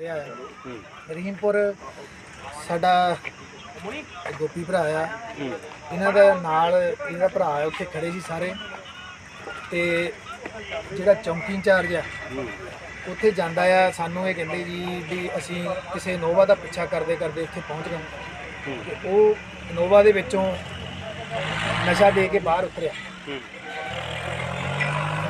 ਰਿਹਾ ਹੈ। ਰਹੀਮਪੁਰ ਸਾਡਾ ਗੋਪੀ ਭਰਾ ਆ। ਇਹਨਾਂ ਦਾ ਨਾਲ ਇਹਦਾ ਭਰਾ ਆ, ਉੱਥੇ ਖੜੇ ਸੀ ਸਾਰੇ। ਤੇ ਜਿਹੜਾ ਚੌਂਕੀ ਇੰਚਾਰਜ ਆ, ਉੱਥੇ ਜਾਂਦਾ ਆ। ਸਾਨੂੰ ਇਹ ਕਹਿੰਦੇ ਜੀ ਵੀ ਅਸੀਂ ਕਿਸੇ ਨੋਵਾ ਦਾ ਪਿੱਛਾ ਕਰਦੇ ਕਰਦੇ ਉੱਥੇ ਪਹੁੰਚ ਗਏ। ਤੇ ਉਹ ਨੋਵਾ ਦੇ ਵਿੱਚੋਂ ਨਸ਼ਾ ਦੇ ਕੇ ਬਾਹਰ ਉਤਰਿਆ।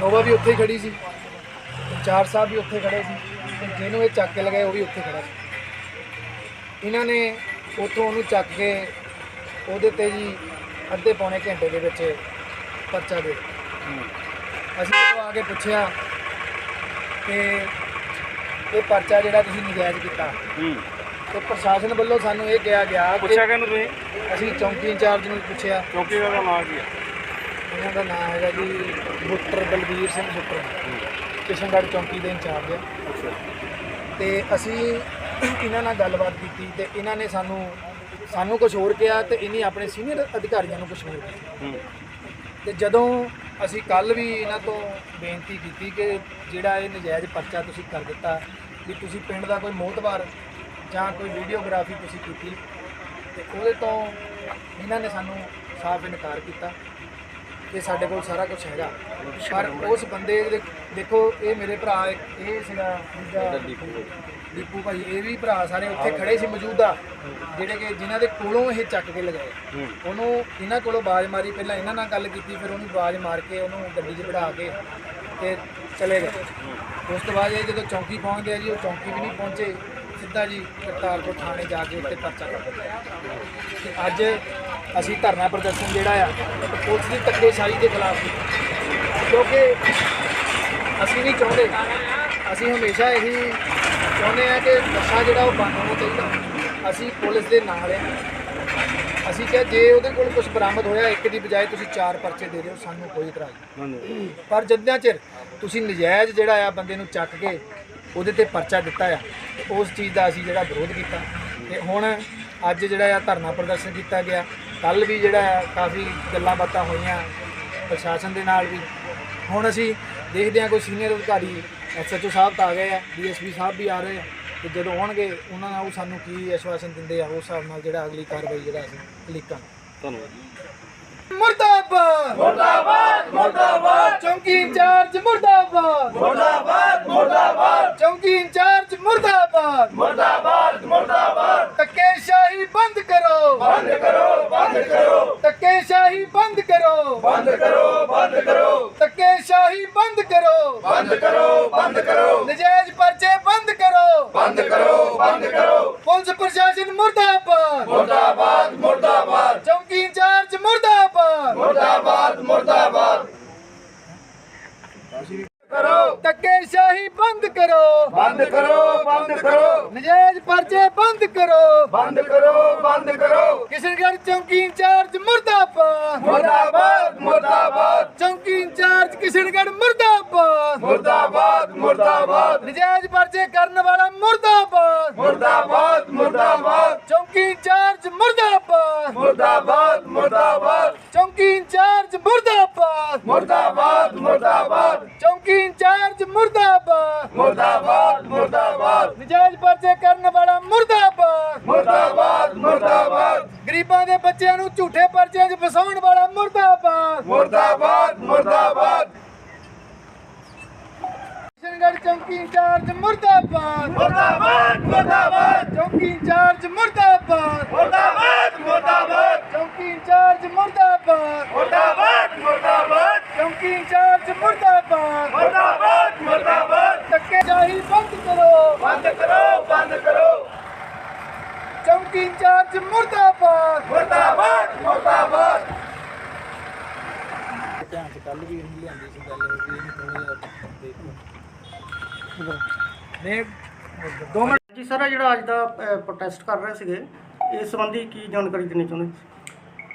ਨੋਵਾ ਵੀ ਉੱਥੇ ਹੀ ਖੜੀ ਸੀ। ਇੰਚਾਰਜ ਸਾਹਿਬ ਵੀ ਉੱਥੇ ਖੜੇ ਸੀ। ਤੇ ਜਿਹਨੂੰ ਇਹ ਚੱਕ ਕੇ ਲਗਾਏ ਉਹ ਵੀ ਉੱਥੇ ਖੜਾ ਸੀ। ਇਹਨਾਂ ਨੇ ਉੱਥੋਂ ਉਹਨੂੰ ਚੱਕ ਕੇ ਉਹਦੇ ਤੇ ਜੀ ਅੱਧੇ ਪੌਣੇ ਘੰਟੇ ਦੇ ਵਿੱਚ ਪਰਚਾ ਦੇ ਦਿੱਤਾ। ਅਸੀਂ ਜਦੋਂ ਆ ਕੇ ਪੁੱਛਿਆ ਕਿ ਇਹ ਪਰਚਾ ਜਿਹੜਾ ਤੁਸੀਂ ਨਜਾਇਜ਼ ਕੀਤਾ। ਹੂੰ। ਤੇ ਪ੍ਰਸ਼ਾਸਨ ਵੱਲੋਂ ਸਾਨੂੰ ਇਹ ਕਿਹਾ ਗਿਆ ਕਿ ਪੁੱਛਿਆ ਕਿਹਨੂੰ ਤੁਸੀਂ? ਅਸੀਂ ਚੌਂਕੀ ਇੰਚਾਰਜ ਨੂੰ ਪੁੱਛਿਆ। ਚੌਕੀਦਾਰ ਦਾ ਨਾਮ ਕੀ ਹੈ ਉਹਨਾਂ ਦਾ ਨਾਮ ਹੈਗਾ ਜੀ ਬੁੱਟਰ ਬਲਬੀਰ ਸਿੰਘ ਬੁੱਟਰ। ਕਿਸ਼ਨਗੜ੍ਹ ਚੌਂਕੀ ਦੇ ਇੰਚਾਰਜ ਆ। ਅੱਛਾ ਤੇ ਅਸੀਂ ਇਹਨਾਂ ਨਾਲ ਗੱਲਬਾਤ ਕੀਤੀ ਤੇ ਇਹਨਾਂ ਨੇ ਸਾਨੂੰ ਸਾਨੂੰ ਕੁਝ ਹੋਰ ਕਿਹਾ ਤੇ ਇਹਨੇ ਆਪਣੇ ਸੀਨੀਅਰ ਅਧਿਕਾਰੀਆਂ ਨੂੰ ਕੁਝ ਹੋਰ ਕਿਹਾ। ਤੇ ਜਦੋਂ ਅਸੀਂ ਕੱਲ ਵੀ ਇਹਨਾਂ ਤੋਂ ਬੇਨਤੀ ਕੀਤੀ ਕਿ ਜਿਹੜਾ ਇਹ ਨਜਾਇਜ਼ ਪਰਚਾ ਤੁਸੀਂ ਕਰ ਦਿੱਤਾ ਵੀ ਤੁਸੀਂ ਪਿੰਡ ਦਾ ਕੋਈ ਮੋਹਤਬਾਰ ਜਾਂ ਕੋਈ ਵੀਡੀਓਗ੍ਰਾਫੀ ਤੁਸੀਂ ਕੀਤੀ ਤੇ ਉਹਦੇ ਤੋਂ ਇਹਨਾਂ ਨੇ ਸਾਨੂੰ ਸਾਫ਼ ਇਨਕਾਰ ਕੀਤਾ। ਕਿ ਸਾਡੇ ਕੋਲ ਸਾਰਾ ਕੁਝ ਹੈਗਾ। ਪਰ ਉਸ ਬੰਦੇ ਦੇ ਦੇਖੋ ਇਹ ਮੇਰੇ ਭਰਾ ਇਹ ਸੀਗਾ ਦੂਜਾ ਦੀਪੂ ਭਾਈ। ਇਹ ਵੀ ਭਰਾ ਸਾਰੇ ਉੱਥੇ ਖੜੇ ਸੀ ਮੌਜੂਦਾ ਜਿਹੜੇ ਕਿ ਜਿਨ੍ਹਾਂ ਦੇ ਕੋਲੋਂ ਇਹ ਚੱਕ ਕੇ ਲਗਾਏ। ਉਹਨੂੰ ਇਹਨਾਂ ਕੋਲੋਂ ਆਵਾਜ਼ ਮਾਰੀ ਪਹਿਲਾਂ ਇਹਨਾਂ ਨਾਲ ਗੱਲ ਕੀਤੀ ਫਿਰ ਉਹਨੂੰ ਆਵਾਜ਼ ਮਾਰ ਕੇ ਉਹਨੂੰ ਗੱਡੀ 'ਚ ਬਿਠਾ ਕੇ ਤੇ ਚਲੇ ਗਏ। ਉਸ ਤੋਂ ਬਾਅਦ ਇਹ ਜਦੋਂ ਚੌਂਕੀ ਪਹੁੰਚਦੇ ਆ ਜੀ ਉਹ ਚੌਂਕੀ ਵੀ ਨਹੀਂ ਪਹੁੰਚੇ। ਸਿੱਧਾ ਜੀ ਕਰਤਾਰਪੁਰ ਥਾਣੇ ਜਾ ਕੇ ਉੱਤੇ ਪਰਚਾ ਕਰ ਦਿੱਤਾ। ਤੇ ਅੱਜ ਅਸੀਂ ਧਰਨਾ ਪ੍ਰਦਰਸ਼ਨ ਜਿਹੜਾ ਆ ਪੁਲਿਸ ਦੀ ਧੱਕੇਸ਼ਾਹੀ ਦੇ ਖਿਲਾਫ ਕੀਤਾ। ਕਿਉਂਕਿ ਅਸੀਂ ਨਹੀਂ ਚਾਹੁੰਦੇ, ਅਸੀਂ ਹਮੇਸ਼ਾ ਇਹੀ ਚਾਹੁੰਦੇ ਆ ਕਿ ਨਸ਼ਾ ਜਿਹੜਾ ਉਹ ਬੰਦ ਹੋਣਾ ਚਾਹੀਦਾ। ਅਸੀਂ ਪੁਲਿਸ ਦੇ ਨਾਲ ਆ। ਅਸੀਂ ਕਿਹਾ ਜੇ ਉਹਦੇ ਕੋਲ ਕੁਝ ਬਰਾਮਦ ਹੋਇਆ, ਇੱਕ ਦੀ ਬਜਾਏ ਤੁਸੀਂ ਚਾਰ ਪਰਚੇ ਦੇ ਦਿਓ, ਸਾਨੂੰ ਕੋਈ ਇਤਰਾਜ਼ ਨਹੀਂ। ਪਰ ਜਿੰਨਾ ਚਿਰ ਤੁਸੀਂ ਨਜਾਇਜ਼ ਜਿਹੜਾ ਆ ਬੰਦੇ ਨੂੰ ਚੱਕ ਕੇ ਉਹਦੇ ਤੇ ਪਰਚਾ ਦਿੱਤਾ ਆ, ਉਸ ਚੀਜ਼ ਦਾ ਅਸੀਂ ਜਿਹੜਾ ਵਿਰੋਧ ਕੀਤਾ। ਤੇ ਹੁਣ ਅੱਜ ਜਿਹੜਾ ਆ ਧਰਨਾ ਪ੍ਰਦਰਸ਼ਨ ਕੀਤਾ ਗਿਆ ਕੱਲ ਵੀ ਜਿਹੜਾ ਆ ਕਾਫੀ ਗੱਲਾਂ ਬਾਤਾਂ ਹੋਈਆਂ ਪ੍ਰਸ਼ਾਸਨ ਦੇ ਨਾਲ ਵੀ। ਹੁਣ ਅਸੀਂ ਦੇਖਦੇ ਹਾਂ ਕੋਈ ਸੀਨੀਅਰ ਅਧਿਕਾਰੀ ਐਸਐਚਓ ਸਾਹਿਬ ਤਾਂ ਆ ਗਏ ਆ ਡੀਐਸਪੀ ਸਾਹਿਬ ਵੀ ਆ ਰਹੇ ਆ ਤੇ ਜਦੋਂ ਆਉਣਗੇ ਉਹਨਾਂ ਨਾਲ ਉਹ ਸਾਨੂੰ ਕੀ ਆਸ਼ਵਾਸਨ ਦਿੰਦੇ ਆ ਉਸ ਹਿਸਾਬ ਨਾਲ ਜਿਹੜਾ ਅਗਲੀ ਕਾਰਵਾਈ ਜਿਹੜਾ ਅਸੀਂ ਲਿਖਾਂਗੇ ਧੰਨਵਾਦ ਮੁਰਦਾਬਾਦ! ਮੁਰਦਾਬਾਦ! ਮੁਰਦਾਬਾਦ! ਚੌਂਕੀ ਇੰਚਾਰਜ ਮੁਰਦਾਬਾਦ! ਮੁਰਦਾਬਾਦ ਮੁਰਦਾਬਾਦ ਚੌਂਕੀ ਇੰਚਾਰਜ ਮੁਰਦਾਬਾਦ ਮੁਰਦਾਬਾਦ ਮੁਰਦਾਬਾਦ ਧੱਕੇਸ਼ਾਹੀ ਬੰਦ ਕਰੋ ਬੰਦ ਕਰੋ ਬੰਦ ਕਰੋ ਧੱਕੇਸ਼ਾਹੀ ਬੰਦ ਕਰੋ ਬੰਦ ਕਰੋ ਬੰਦ ਕਰੋ ਧੱਕੇਸ਼ਾਹੀ ਬੰਦ ਕਰੋ ਬੰਦ ਕਰੋ ਬੰਦ ਕਰੋ ਨਜਾਇਜ਼ ਪਰਚੇ ਬੰਦ ਕਰੋ ਬੰਦ ਕਰੋ ਬੰਦ ਪ੍ਰਸ਼ਾਸਨ ਮੁਰਦਾਬਾਦ। ਮੁਰਦਾਬਾਦ ਮੁਰਦਾਬਾਦ। ਚੌਂਕੀ ਇੰਚਾਰਜ ਮੁਰਦਾਬਾਦ। ਮੁਰਦਾਬਾਦ ਮੁਰਦਾਬਾਦ। ਕਰੋ। ਧੱਕੇਸ਼ਾਹੀ ਬੰਦ ਕਰੋ। ਬੰਦ ਕਰੋ ਬੰਦ ਕਰੋ। ਨਜਾਇਜ਼ ਪਰਚੇ ਬੰਦ ਕਰੋ। ਬੰਦ ਕਰੋ ਬੰਦ ਕਰੋ। ਕਿਸ਼ਨਗੜ੍ਹ ਚੌਂਕੀ ਇੰਚਾਰਜ ਮੁਰਦਾਬਾਦ। ਮੁਰਦਾਬਾਦ ਮੁਰਦਾਬਾਦ। ਚੌਂਕੀ ਇੰਚਾਰਜ ਕਿਸ਼ਨਗੜ੍ਹ ਮੁਰਦਾਬਾਦ। ਮੁਰਦਾਬਾਦ ਮੁਰਦਾਬਾਦ। ਨਜਾਇਜ਼ ਪਰਚੇ ਕਰਨ ਵਾਲਾ ਮੁਰਦਾਬਾਦ ਮੁਰਦਾਬਾਦ ਮੁਰਦਾਬਾਦ ਚੌਂਕੀ ਇੰਚਾਰਜ ਮੁਰਦਾਬਾਦ ਮੁਰਦਾਬਾਦ ਮੁਰਦਾਬਾਦ ਚੌਂਕੀ ਇੰਚਾਰਜ ਮੁਰਦਾਬਾਦ ਮੁਰਦਾਬਾਦ ਮੁਰਦਾਬਾਦ ਚੌਂਕੀ ਮੁਰਦਾਬਾਦ। ਮੁਰਦਾਬਾਦ ਮੁਰਦਾਬਾਦ। ਨਜਾਇਜ਼ ਪਰਚੇ ਕਰਨ ਵਾਲਾ ਮੁਰਦਾਬਾਦ। ਮੁਰਦਾਬਾਦ ਮੁਰਦਾਬਾਦ। ਗਰੀਬਾਂ ਦੇ ਬੱਚਿਆਂ ਨੂੰ ਝੂਠੇ ਪਰਚਿਆਂ 'ਚ ਫਸਾਉਣ ਵਾਲਾ ਮੁਰਦਾਬਾਦ। ਮੁਰਦਾਬਾਦ ਮੁਰਦਾਬਾਦ। ਕਿਸ਼ਨਗੜ੍ਹ ਚੌਂਕੀ ਇੰਚਾਰਜ ਮੁਰਦਾਬਾਦ। ਮੁਰਦਾਬਾਦ ਮੁਰਦਾਬਾਦ। ਚੌਂਕੀ ਇੰਚਾਰਜ ਮੁਰਦਾਬਾਦ। ਮੁਰਦਾਬਾਦ ਮੁਰਦਾਬਾਦ ਚੌਂਕੀ ਇੰਚਾਰਜ ਮੁਰਦਾਬਾਦ ਮੁਰਦਾਬਾਦ ਮੁਰਦਾਬਾਦ ਧੱਕੇ ਜਾਹੀ ਬੰਦ ਕਰੋ ਬੰਦ ਕਰੋ ਬੰਦ ਕਰੋ ਚੌਂਕੀ ਇੰਚਾਰਜ ਮੁਰਦਾਬਾਦ ਮੁਰਦਾਬਾਦ ਮੁਰਦਾਬਾਦ ਧਿਆਨ ਚ ਕੱਲ ਵੀ ਨਹੀਂ ਲਿਆਂਦੀ ਸੀ ਗੱਲ ਵੀ ਇਹਨੂੰ ਥੋੜਾ ਜਿਹਾ ਦੇਖੋ। ਨੇ ਦੋ ਮਿੰਟ। ਜੀ ਸਰ ਇਹ ਜਿਹੜਾ ਅੱਜ ਦਾ ਪ੍ਰੋਟੈਸਟ ਕਰ ਰਹੇ ਸੀਗੇ ਇਸ ਸੰਬੰਧੀ ਕੀ ਜਾਣਕਾਰੀ ਦੇਣੀ ਚਾਹੁੰਦੇ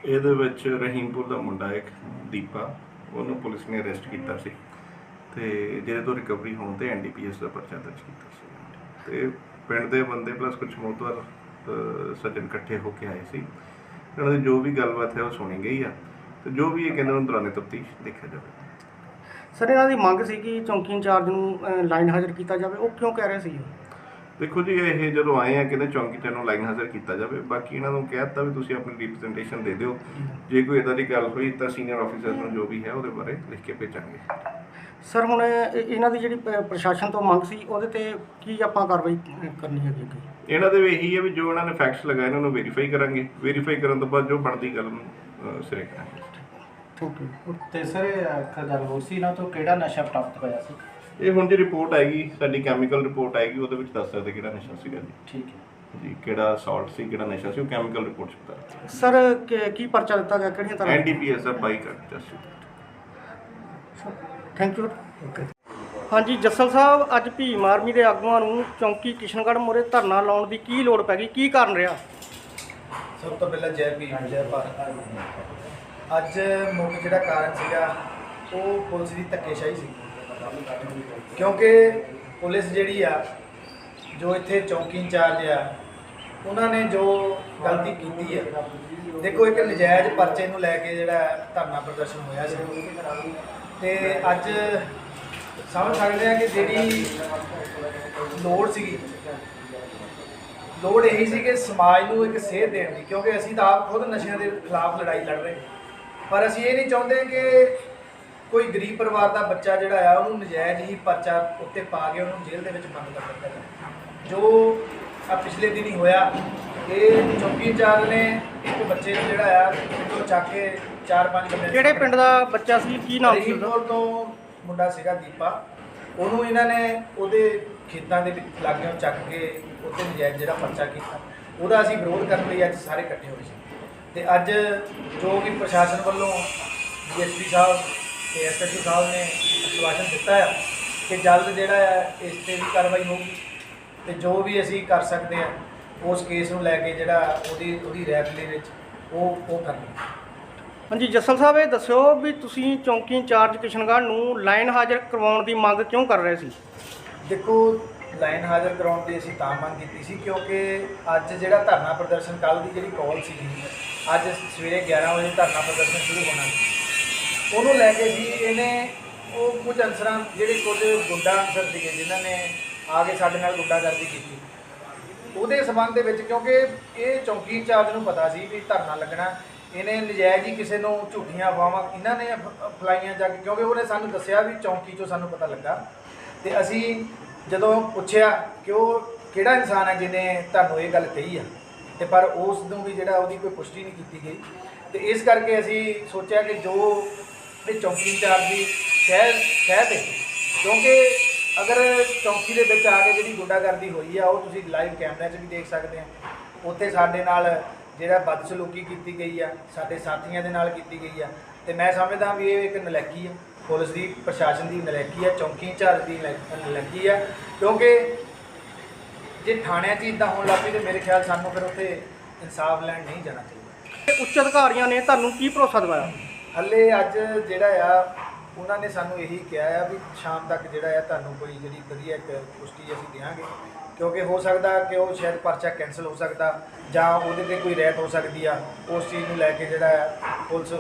ਇਹਦੇ ਵਿੱਚ ਰਹੀਮਪੁਰ ਦਾ ਮੁੰਡਾ ਇੱਕ ਦੀਪਾ ਉਹਨੂੰ ਪੁਲਿਸ ਨੇ ਅਰੈਸਟ ਕੀਤਾ ਸੀ। ਤੇ ਜਿਹਦੇ ਤੋਂ ਰਿਕਵਰੀ ਹੋਣ ਤੇ ਐਨਡੀਪੀਐਸ ਦਾ ਪਰਚਾ ਦਰਜ ਕੀਤਾ ਸੀ। ਤੇ ਪਿੰਡ ਦੇ ਬੰਦੇ ਪਲੱਸ ਕੁਝ ਮੋਤਵਰ ਸੱਜਣ ਇਕੱਠੇ ਹੋ ਕੇ ਆਏ ਸੀ। ਇਹਨਾਂ ਦੀ ਜੋ ਵੀ ਗੱਲਬਾਤ ਹੈ ਉਹ ਸੁਣੀ ਗਈ ਆ। ਤੇ ਜੋ ਵੀ ਇਹ ਕਹਿੰਦੇ ਉਹਨਾਂ ਦੌਰਾਨੇ ਤਫਤੀਸ਼ ਦੇਖਿਆ ਜਾਵੇ। ਸਰ ਇਹਨਾਂ ਦੀ ਮੰਗ ਸੀ ਕਿ ਚੌਂਕੀ ਇੰਚਾਰਜ ਨੂੰ ਲਾਈਨ ਹਾਜ਼ਰ ਕੀਤਾ ਜਾਵੇ। ਉਹ ਕਿਉਂ ਕਹਿ ਰਹੇ ਸੀ ਦੇਖੋ ਜੀ ਇਹ ਜਦੋਂ ਆਏ ਆ ਕਿਤੇ ਚੌਂਕੀ ਤੇ ਨੂੰ ਲਾਈਨ ਹਾਜ਼ਰ ਕੀਤਾ ਜਾਵੇ। ਬਾਕੀ ਇਹਨਾਂ ਨੂੰ ਕਹਿ ਦਿੱਤਾ ਵੀ ਤੁਸੀਂ ਆਪਣੀ ਰਿਪਰੈਜ਼ੈਂਟੇਸ਼ਨ ਦੇ ਦਿਓ। ਜੇ ਕੋਈ ਇਦਾਂ ਦੀ ਗੱਲ ਹੋਈ ਤਾਂ ਸੀਨੀਅਰ ਆਫੀਸਰ ਨੂੰ ਜੋ ਵੀ ਹੈ ਉਹਦੇ ਬਾਰੇ ਲਿਖ ਕੇ ਭੇਜਾਂਗੇ। ਸਰ ਹੁਣ ਇਹ- ਇਹਨਾਂ ਦੀ ਜਿਹੜੀ ਪ੍ਰਸ਼ਾਸਨ ਤੋਂ ਮੰਗ ਸੀ ਉਹਦੇ ਤੇ ਕੀ ਆਪਾਂ ਕਾਰਵਾਈ ਕਰਨੀ ਹੈਗੀ ਅੱਗੇ? ਇਹਨਾਂ ਦੇ ਵੀ ਇਹੀ ਹੈ ਵੀ ਜੋ ਇਹਨਾਂ ਨੇ ਫੈਕਟਸ ਲਗਾਏ ਇਹਨਾਂ ਨੂੰ ਵੈਰੀਫਾਈ ਕਰਾਂਗੇ। ਵੈਰੀਫਾਈ ਕਰਨ ਤੋਂ ਬਾਅਦ ਜੋ ਬਣਦੀ ਗੱਲ ਨੂੰ ਸਿਰੇ ਕਰਾਂਗੇ। ਯੂ ਤੇ ਸਰ ਇਹ ਇੱਕ ਗੱਲ ਹੋਰ ਸੀ ਇਹਨਾਂ ਤੋਂ ਕਿਹੜਾ ਨਸ਼ਾ ਪ੍ਰਾਪਤ ਹੋਇਆ ਸੀ? ਇਹ ਹੁਣ ਜੀ ਰਿਪੋਰਟ ਆਏਗੀ ਸਾਡੀ ਕੈਮੀਕਲ ਰਿਪੋਰਟ ਆਏਗੀ ਉਹਦੇ ਵਿੱਚ ਦੱਸ ਸਕਦੇ ਕਿਹੜਾ ਨਸ਼ਾ ਸੀਗਾ ਜੀ। ਠੀਕ ਹੈ। ਜੀ ਕਿਹੜਾ ਸਾਲਟ ਸੀ ਕਿਹੜਾ ਨਸ਼ਾ ਸੀ ਉਹ ਕੈਮੀਕਲ ਰਿਪੋਰਟ ਚ ਪਤਾ ਸਰ ਕਿ- ਕੀ ਪਰਚਾ ਦਿੱਤਾ ਗਿਆ ਕਿਹੜੀਆਂ ਤਰ੍ਹਾਂ? ਐਨਡੀਪੀਐਸ ਦਾ ਬਾਈ ਕਰ ਜਸਟ ਥੈਂਕ ਯੂ ਹਾਂਜੀ ਜੱਸਲ ਸਾਹਿਬ ਅੱਜ ਭੀਮ ਆਰਮੀ ਦੇ ਆਗੂਆਂ ਨੂੰ ਚੌਂਕੀ ਕਿਸ਼ਨਗੜ੍ਹ ਮੋਰੇ ਧਰਨਾ ਲਾਉਣ ਦੀ ਕੀ ਲੋੜ ਪੈ ਗਈ? ਕੀ ਕਾਰਨ ਰਿਹਾ? ਸਭ ਤੋਂ ਪਹਿਲਾਂ ਜੈ ਭੀਮ ਜੈ ਭਾਰਤ। ਅੱਜ ਮੁੱਖ ਜਿਹੜਾ ਕਾਰਨ ਸੀਗਾ, ਉਹ ਪੁਲਿਸ ਦੀ ਧੱਕੇਸ਼ਾਹੀ ਸੀ ਕਿਉਂਕਿ ਪੁਲਿਸ ਜਿਹੜੀ ਆ, ਜੋ ਇੱਥੇ ਚੌਕੀ ਇੰਚਾਰਜ ਆ, ਉਹਨਾਂ ਨੇ ਜੋ ਗਲਤੀ ਕੀਤੀ ਆ, ਦੇਖੋ ਇੱਕ ਨਜਾਇਜ਼ ਪਰਚੇ ਨੂੰ ਲੈ ਕੇ ਜਿਹੜਾ ਧਰਨਾ ਪ੍ਰਦਰਸ਼ਨ ਹੋਇਆ ਸੀ ਤੇ ਅੱਜ ਸਮਝ ਸਕਦੇ ਆ ਕਿ ਜਿਹੜੀ ਲੋੜ ਸੀਗੀ, ਲੋੜ ਇਹੀ ਸੀ ਕਿ ਸਮਾਜ ਨੂੰ ਇੱਕ ਸੇਧ ਦੇਣ ਦੀ, ਕਿਉਂਕਿ ਅਸੀਂ ਤਾਂ ਆਪ ਖੁਦ ਨਸ਼ਿਆਂ ਦੇ ਖਿਲਾਫ ਲੜਾਈ ਲੜ ਰਹੇ ਹਾਂ। ਪਰ ਅਸੀਂ ਇਹ ਨਹੀਂ ਚਾਹੁੰਦੇ ਕਿ ਕੋਈ ਗਰੀਬ ਪਰਿਵਾਰ ਦਾ ਬੱਚਾ ਜਿਹੜਾ ਆ ਉਹਨੂੰ ਨਜਾਇਜ਼ ਹੀ ਪਰਚਾ ਉੱਤੇ ਪਾ ਕੇ ਉਹਨੂੰ ਜੇਲ੍ਹ ਦੇ ਵਿੱਚ ਬੰਦ ਕਰ ਦਿੱਤਾ ਜਾਵੇ। ਜੋ ਆ ਪਿਛਲੇ ਦਿਨ ਹੀ ਹੋਇਆ ਇਹ ਚੌਕੀ ਇੰਚਾਰਜ ਨੇ ਇੱਕ ਬੱਚੇ ਨੂੰ ਜਿਹੜਾ ਆ ਉਹ ਚੱਕ ਕੇ ਚਾਰ ਪੰਜ ਬੰਦੇ ਕਿਹੜੇ ਪਿੰਡ ਦਾ ਬੱਚਾ ਸੀ? ਕੀ ਨਾਮ ਸੀ ਉਹਦਾ? ਰਹੀਮਪੁਰ ਤੋਂ ਮੁੰਡਾ ਸੀਗਾ ਦੀਪਾ। ਉਹਨੂੰ ਇਹਨਾਂ ਨੇ ਉਹਦੇ ਖੇਤਾਂ ਦੇ ਵਿੱਚ ਲਾਗਿਓਂ ਚੱਕ ਕੇ ਉੱਤੇ ਨਜਾਇਜ਼ ਜਿਹੜਾ ਪਰਚਾ ਕੀਤਾ। ਉਹਦਾ ਅਸੀਂ ਵਿਰੋਧ ਕਰਨ ਲਈ ਅੱਜ ਸਾਰੇ ਇਕੱਠੇ ਹੋਏ ਸੀ। ਤੇ ਅੱਜ ਜੋ ਵੀ ਪ੍ਰਸ਼ਾਸਨ ਵੱਲੋਂ ਡੀਐਸਪੀ ਸਾਹਿਬ ਤੇ ਐਸਐਸਪੀ ਸਾਹਿਬ ਨੇ ਆਸ਼ਵਾਸਨ ਦਿੱਤਾ ਹੈ ਕਿ ਜਲਦ ਜਿਹੜਾ ਹੈ ਇਸ ਤੇ ਵੀ ਕਾਰਵਾਈ ਹੋਊਗੀ ਤੇ ਜੋ ਵੀ ਅਸੀਂ ਕਰ ਸਕਦੇ ਆ ਉਸ ਕੇਸ ਨੂੰ ਲੈ ਕੇ ਜਿਹੜਾ ਉਹਦੀ ਉਹਦੀ ਰੈਪ ਦੇ ਵਿੱਚ ਉਹ ਉਹ ਕਰਨਾ ਹਾਂਜੀ ਜੱਸਲ ਸਾਹਿਬ ਇਹ ਦੱਸਿਓ ਵੀ ਤੁਸੀਂ ਚੌਂਕੀ ਇੰਚਾਰਜ ਕਿਸ਼ਨਗੜ੍ਹ ਨੂੰ ਲਾਈਨ ਹਾਜ਼ਰ ਕਰਵਾਉਣ ਦੀ ਮੰਗ ਕਿਉਂ ਕਰ ਰਹੇ ਸੀ? ਦੇਖੋ ਲਾਈਨ ਹਾਜ਼ਰ ਕਰਾਉਣ ਦੀ ਅਸੀਂ ਤਾਂ ਮੰਗ ਕੀਤੀ ਸੀ, ਕਿਉਂਕਿ ਅੱਜ ਜਿਹੜਾ ਧਰਨਾ ਪ੍ਰਦਰਸ਼ਨ ਕੱਲ ਦੀ ਜਿਹੜੀ ਕਾਲ ਸੀ ਅੱਜ ਸਵੇਰੇ 11 ਵਜੇ ਧਰਨਾ ਪ੍ਰਦਰਸ਼ਨ ਸ਼ੁਰੂ ਹੋਣਾ ਸੀ। ਉਹਨੂੰ ਲੈ ਕੇ ਜੀ ਇਹਨੇ ਉਹ ਕੁਝ ਅਨਸਰਾਂ ਜਿਹੜੇ ਕੁਝ ਗੁੰਡਾ ਅਨਸਰ ਸੀਗੇ, ਜਿਨ੍ਹਾਂ ਨੇ ਆ ਕੇ ਸਾਡੇ ਨਾਲ ਗੁੰਡਾਗਰਦੀ ਕੀਤੀ। ਉਹਦੇ ਸਬੰਧ ਦੇ ਵਿੱਚ ਕਿਉਂਕਿ ਇਹ ਚੌਂਕੀ ਇੰਚਾਰਜ ਨੂੰ ਪਤਾ ਸੀ ਵੀ ਧਰਨਾ ਲੱਗਣਾ, ਇਹਨੇ ਨਜਾਇਜ਼ ਹੀ ਕਿਸੇ ਨੂੰ ਝੂਠੀਆਂ ਅਫਵਾਹਾਂ ਇਹਨਾਂ ਨੇ ਫ- ਫਲਾਈਆਂ ਜਾ ਕੇ, ਕਿਉਂਕਿ ਉਹਨੇ ਸਾਨੂੰ ਦੱਸਿਆ ਵੀ ਚੌਂਕੀ 'ਚੋਂ ਸਾਨੂੰ ਪਤਾ ਲੱਗਾ। ਤੇ ਅਸੀਂ ਜਦੋਂ ਪੁੱਛਿਆ ਕਿ ਉਹ ਕਿਹੜਾ ਇਨਸਾਨ ਹੈ ਜਿਹਨੇ ਤੁਹਾਨੂੰ ਇਹ ਗੱਲ ਕਹੀ ਆ? ਤੇ ਪਰ ਉਸ ਨੂੰ ਵੀ ਜਿਹੜਾ ਉਹਦੀ ਕੋਈ ਪੁਸ਼ਟੀ ਨਹੀਂ ਕੀਤੀ ਗਈ। ਤੇ ਇਸ ਕਰਕੇ ਅਸੀਂ ਸੋਚਿਆ ਕਿ ਜੋ ਇਹ ਚੌਂਕੀ ਇੰਚਾਰਜ ਦੀ ਸ਼ਹਿਰ ਸ਼ਹਿਰ ਤੇ ਕਿਉਂਕਿ ਅਗਰ ਚੌਂਕੀ ਦੇ ਵਿੱਚ ਆ ਕੇ ਜਿਹੜੀ ਗੁੰਡਾਗਰਦੀ ਹੋਈ ਆ, ਉਹ ਤੁਸੀਂ ਲਾਈਵ ਕੈਮਰਿਆਂ 'ਚ ਵੀ ਦੇਖ ਸਕਦੇ ਆ। ਉੱਥੇ ਸਾਡੇ ਨਾਲ ਜਿਹੜਾ ਬਦਸਲੂਕੀ ਕੀਤੀ ਗਈ ਆ, ਸਾਡੇ ਸਾਥੀਆਂ ਦੇ ਨਾਲ ਕੀਤੀ ਗਈ ਆ। ਤੇ ਮੈਂ ਸਮਝਦਾ ਵੀ ਇਹ ਇੱਕ ਨਲੈਕੀ ਆ। ਪੁਲਿਸ ਦੀ ਪ੍ਰਸ਼ਾਸਨ ਦੀ ਨਲੈਕੀ ਆ ਚੌਂਕੀ ਇੰਚਾਰਜ ਦੀ ਨਲੈ- ਨਲੈਕੀ ਆ। ਕਿਉਂਕਿ ਜੇ ਥਾਣਿਆਂ 'ਚ ਇਦਾਂ ਹੋਣ ਲੱਗ ਪਈ ਤੇ ਮੇਰੇ ਖਿਆਲ ਸਾਨੂੰ ਫਿਰ ਉੱਥੇ ਇਨਸਾਫ ਲੈਣ ਨਹੀਂ ਜਾਣਾ ਚਾਹੀਦਾ। ਤੇ ਉੱਚ ਅਧਿਕਾਰੀਆਂ ਨੇ ਤੁਹਾਨੂੰ ਕੀ ਭਰੋਸਾ ਦਿਵਾਇਆ? ਹੱਲੇ ਅੱਜ ਜਿਹੜਾ ਆ ਉਹਨਾਂ ਨੇ ਸਾਨੂੰ ਇਹੀ ਕਿਹਾ ਆ ਵੀ ਸ਼ਾਮ ਤੱਕ ਜਿਹੜਾ ਆ ਤੁਹਾਨੂੰ ਕੋਈ ਜਿਹੜੀ ਵਧੀਆ ਇੱਕ ਪੁਸ਼ਟੀ ਅਸੀਂ ਦੇਵਾਂਗੇ ਕਿਉਂਕਿ ਹੋ ਸਕਦਾ ਕਿ ਉਹ ਸ਼ਾਇਦ ਪਰਚਾ ਕੈਨਸਲ ਹੋ ਸਕਦਾ ਜਾਂ ਉਹਦੇ ਤੇ ਕੋਈ ਰਹਿਤ ਹੋ ਸਕਦੀ ਆ ਉਸ ਚੀਜ਼ ਨੂੰ ਲੈ ਕੇ ਜਿਹੜਾ ਆ ਪੁਲਿਸ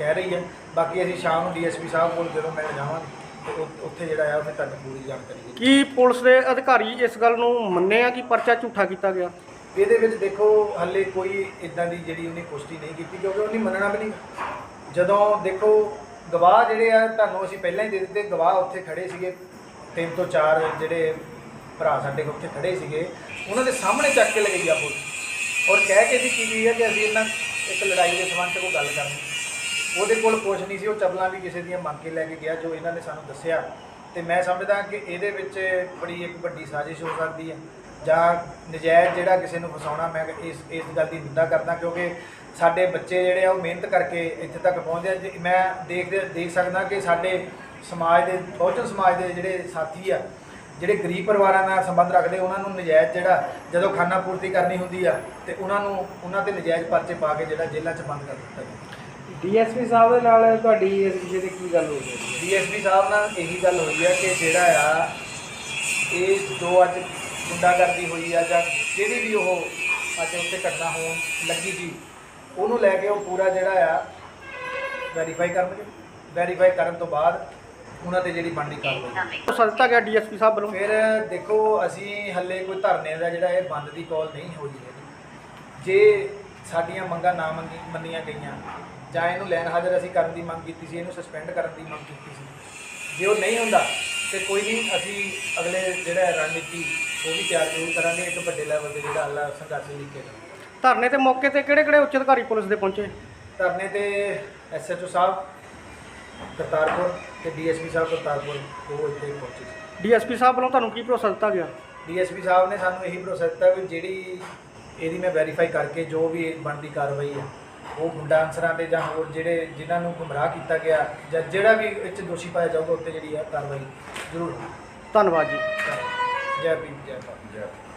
ਕਹਿ ਰਹੀ ਹੈ। ਬਾਕੀ ਅਸੀਂ ਸ਼ਾਮ ਨੂੰ ਡੀਐਸਪੀ ਸਾਹਿਬ ਕੋਲ ਜਦੋਂ ਮਿਲਣ ਜਾਵਾਂਗੇ ਤੇ ਉ- ਉੱਥੇ ਜਿਹੜਾ ਆ ਉੱਥੇ ਤੁਹਾਨੂੰ ਪੂਰੀ ਜਾਣਕਾਰੀ ਦੇ ਕੀ ਪੁਲਿਸ ਦੇ ਅਧਿਕਾਰੀ ਇਸ ਗੱਲ ਨੂੰ ਮੰਨੇ ਆ ਕਿ ਪਰਚਾ ਝੂਠਾ ਕੀਤਾ ਗਿਆ? ਇਹਦੇ ਵਿੱਚ ਦੇਖੋ ਹੱਲੇ ਕੋਈ ਇਦਾਂ ਦੀ ਜਿਹੜੀ ਉਹਨੇ ਪੁਸ਼ਟੀ ਨਹੀਂ ਕੀਤੀ ਕਿਉਂਕਿ ਉਹਨੇ ਮੰਨਣਾ ਵੀ ਨਹੀਂ। ਜਦੋਂ ਦੇਖੋ ਗਵਾਹ ਜਿਹੜੇ ਆ ਤੁਹਾਨੂੰ ਅਸੀਂ ਪਹਿਲਾਂ ਹੀ ਦੇ ਦਿੱਤੇ ਗਵਾਹ ਉੱਥੇ ਖੜੇ ਸੀਗੇ। ਤਿੰਨ ਤੋਂ ਚਾਰ ਜਿਹੜੇ ਭਰਾ ਸਾਡੇ ਉੱਥੇ ਖੜੇ ਸੀਗੇ ਉਹਨਾਂ ਦੇ ਸਾਹਮਣੇ ਚੱਕ ਕੇ ਲਗਾਈ ਆ ਪੁਲਿਸ। ਔਰ ਕਹਿ ਕੇ ਵੀ ਕੀ ਗਈ ਹੈ ਕਿ ਅਸੀਂ ਇਹਨਾਂ ਇੱਕ ਲੜਾਈ ਦੇ ਸੰਬੰਧ 'ਚ ਕੋਈ ਗੱਲ ਕਰਨੀ। ਉਹਦੇ ਕੋਲ ਕੁਝ ਨਹੀਂ ਸੀ, ਉਹ ਚਪਲਾਂ ਵੀ ਕਿਸੇ ਦੀਆਂ ਮੰਗ ਕੇ ਲੈ ਕੇ ਗਿਆ, ਜੋ ਇਹਨਾਂ ਨੇ ਸਾਨੂੰ ਦੱਸਿਆ। ਤੇ ਮੈਂ ਸਮਝਦਾ ਕਿ ਇਹਦੇ ਵਿੱਚ ਬੜੀ ਇੱਕ ਵੱਡੀ ਸਾਜ਼ਿਸ਼ ਹੋ ਸਕਦੀ ਹੈ। ਜਾਂ ਨਜਾਇਜ਼ ਜਿਹੜਾ ਕਿਸੇ ਨੂੰ ਫਸਾਉਣਾ, ਮੈਂ ਇਸ ਇਸ ਗੱਲ ਦੀ ਨਿੰਦਾ ਕਰਦਾ, ਕਿਉਂਕਿ ਸਾਡੇ ਬੱਚੇ ਜਿਹੜੇ ਆ, ਉਹ ਮਿਹਨਤ ਕਰਕੇ ਇੱਥੇ ਤੱਕ ਪਹੁੰਚਦੇ ਆ। ਜੇ ਮੈਂ ਦੇਖ ਦੇਖ ਸਕਦਾ ਕਿ ਸਾਡੇ ਸਮਾਜ ਦੇ, ਬਹੁਜਨ ਸਮਾਜ ਦੇ ਜਿਹੜੇ ਸਾਥੀ ਆ, ਜਿਹੜੇ ਗਰੀਬ ਪਰਿਵਾਰਾਂ ਨਾਲ ਸੰਬੰਧ ਰੱਖਦੇ, ਉਹਨਾਂ ਨੂੰ ਨਜਾਇਜ਼ ਜਿਹੜਾ ਜਦੋਂ ਖਾਨਾ ਪੂਰਤੀ ਕਰਨੀ ਹੁੰਦੀ ਆ, ਤੇ ਉਹਨਾਂ ਨੂੰ, ਉਹਨਾਂ ਤੇ ਨਜਾਇਜ਼ ਪਰਚੇ ਪਾ ਕੇ ਜਿਹੜਾ ਜੇਲ੍ਹਾਂ 'ਚ ਬੰਦ ਕਰ ਦਿੱਤਾ ਜਾਂਦਾ। ਡੀਐਸਪੀ ਸਾਹਿਬ ਦੇ ਨਾਲ ਤੁਹਾਡੀ ਇਸ ਵਿਸ਼ੇ ਤੇ ਕੀ ਗੱਲ ਹੋਈ ਹੈ ਡੀਐਸਪੀ ਸਾਹਿਬ ਨਾਲ ਇਹੀ ਗੱਲ ਹੋਈ ਆ ਕਿ ਜਿਹੜਾ ਆ ਇਹ ਜੋ ਅੱਜ ਗੁੰਡਾਗਰਦੀ ਹੋਈ ਆ ਜਾਂ ਜਿਹੜੀ ਵੀ ਉਹ ਅੱਜ ਉੱਤੇ ਘਟਨਾ ਹੋਣ ਲੱਗੀ ਸੀ ਉਹਨੂੰ ਲੈ ਕੇ ਉਹ ਪੂਰਾ ਜਿਹੜਾ ਆ ਵੈਰੀਫਾਈ ਕਰਨਗੇ। ਵੈਰੀਫਾਈ ਕਰਨ ਤੋਂ ਬਾਅਦ ਉਹਨਾਂ ਤੇ ਜਿਹੜੀ ਬਣਦੀ ਕਾਰਵਾਈ। ਦਿੱਤਾ ਗਿਆ ਡੀਐਸਪੀ ਸਾਹਿਬ ਵੱਲੋਂ? ਫਿਰ ਦੇਖੋ ਅਸੀਂ ਹੱਲੇ ਕੋਈ ਧਰਨੇ ਦਾ ਜਿਹੜਾ ਇਹ ਬੰਦ ਦੀ ਕਾਲ ਨਹੀਂ ਹੋਈ ਹੈ ਜੇ ਸਾਡੀਆਂ ਮੰਗਾਂ ਨਾ ਮੰਨੀਆਂ ਗਈਆਂ ਜਾਂ ਇਹਨੂੰ ਲੈਣ ਹਾਜ਼ਰ ਅਸੀਂ ਕਰਨ ਦੀ ਮੰਗ ਕੀਤੀ ਸੀ ਇਹਨੂੰ ਸਸਪੈਂਡ ਕਰਨ ਦੀ ਮੰਗ ਕੀਤੀ ਸੀ। ਜੇ ਉਹ ਨਹੀਂ ਹੁੰਦਾ ਤੇ ਕੋਈ ਨਹੀਂ ਅਸੀਂ ਅਗਲੇ ਜਿਹੜਾ ਰਣਨੀਤੀ ਉਹ ਵੀ ਤਿਆਰ ਜ਼ਰੂਰ ਕਰਾਂਗੇ ਇੱਕ ਵੱਡੇ ਲੈਵਲ ਤੇ ਜਿਹੜਾ ਅੱਲਾ ਸੰਘਰਸ਼ ਲਿਖੇ ਧਰਨੇ ਤੇ ਮੌਕੇ ਤੇ ਕਿਹੜੇ ਕਿਹੜੇ ਉੱਚ ਅਧਿਕਾਰੀ ਪੁਲਿਸ ਦੇ ਪਹੁੰਚੇ? ਧਰਨੇ ਤੇ ਐਸਐਚਓ ਸਾਹਿਬ ਕਰਤਾਰਪੁਰ ਤੇ ਡੀਐਸਪੀ ਸਾਹਿਬ ਕਰਤਾਰਪੁਰ ਉਹ ਇੱਥੇ ਪਹੁੰਚੇ ਡੀਐਸਪੀ ਸਾਹਿਬ ਵੱਲੋਂ ਤੁਹਾਨੂੰ ਕੀ ਭਰੋਸਾ ਦਿੱਤਾ ਗਿਆ? ਡੀਐਸਪੀ ਸਾਹਿਬ ਨੇ ਸਾਨੂੰ ਇਹੀ ਭਰੋਸਾ ਦਿੱਤਾ ਵੀ ਜਿਹੜੀ ਇਹਦੀ ਮੈਂ ਵੈਰੀਫਾਈ ਕਰਕੇ ਜੋ ਵੀ ਬਣਦੀ ਕਾਰਵਾਈ ਹੈ ਉਹ ਗੁੰਡਾ ਅਨਸਰਾਂ ਤੇ ਜਾਂ ਹੋਰ ਜਿਹੜੇ ਜਿਨ੍ਹਾਂ ਨੂੰ ਗੁੰਮਰਾਹ ਕੀਤਾ ਗਿਆ ਜਾਂ ਜਿਹੜਾ ਵੀ ਇਹ 'ਚ ਦੋਸ਼ੀ ਪਾਇਆ ਜਾਊਗਾ ਉੱਤੇ ਜਿਹੜੀ ਹੈ ਕਾਰਵਾਈ ਜ਼ਰੂਰ। ਧੰਨਵਾਦ ਜੀ। ਜੈ ਭੀਮ ਜੈ ਭਾਰਤ।